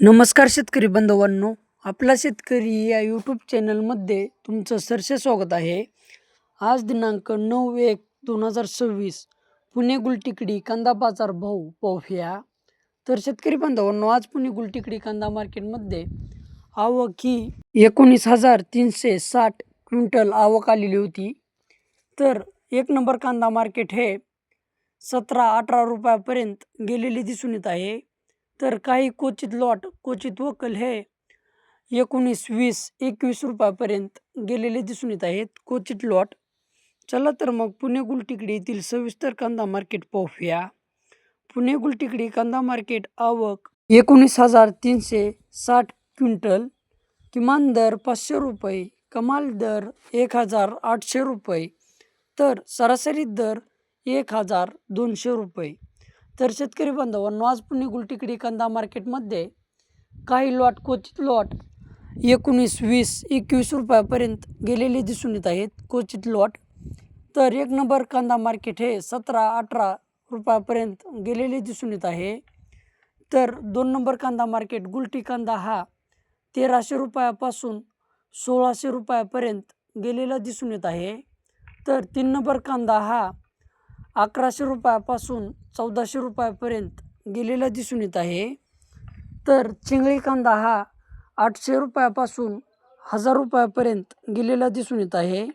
नमस्कार शेतकरी बांधवांनो आपला शेतकरी या यूट्यूब चॅनलमध्ये तुमचं सरसे स्वागत आहे. आज दिनांक नऊ एक दोन हजार सव्वीस पुणे गुलटिकडी कांदा बाजार भाऊ पाहूया. तर शेतकरी बांधवांनो आज पुणे गुलटिकडी कांदा मार्केटमध्ये आवक ही एकोणीस हजार तीनशे साठ क्विंटल आवक आलेली होती. तर एक नंबर कांदा मार्केट हे सतरा अठरा रुपयापर्यंत गेलेले दिसून येत आहे. तर काही क्वचित लॉट क्वचित वकल हे एकोणीस वीस एकवीस रुपयापर्यंत गेलेले दिसून येत आहेत. क्वचित लॉट. चला तर मग पुणे गुलटिकडी येथील सविस्तर कांदा मार्केट पाहूया. पुणे गुलटिकडी कांदा मार्केट आवक एकोणीस हजार तीनशे साठ क्विंटल. किमान दर पाचशे रुपये कमाल दर एक हजार आठशे रुपये तर सरासरी दर एक हजार दोनशे रुपये. तर शेतकरी बांधवांनो आज पुणे गुलटिकडी कांदा मार्केटमध्ये काही लॉट क्वचित लॉट एकोणीस वीस एकवीस रुपयापर्यंत गेलेले दिसून येत आहेत. क्वचित लॉट. तर एक नंबर कांदा मार्केट हे सतरा अठरा रुपयापर्यंत गेलेले दिसून येत आहे. तर दोन नंबर कांदा मार्केट गुलटी कांदा हा तेराशे रुपयापासून सोळाशे रुपयापर्यंत गेलेला दिसून येत आहे. तर तीन नंबर कांदा हा अकराशे रुपयापासून चौदाशे रुपयापर्यंत गेलेला दिसून येत आहे. तर चिंगळी कांदा हा आठशे रुपयापासून हजार रुपयापर्यंत गेलेला दिसून येत आहे.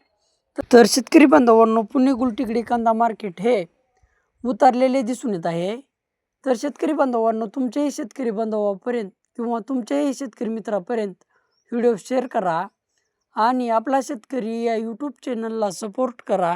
तर शेतकरी बांधवांनो पुणे गुलटिकडी कांदा मार्केट हे उतारलेले दिसून येत आहे. तर शेतकरी बांधवांनो तुमच्याही शेतकरी बांधवापर्यंत किंवा तुमच्याही शेतकरी मित्रापर्यंत व्हिडिओ शेअर करा आणि आपला शेतकरी या यूट्यूब चॅनलला सपोर्ट करा.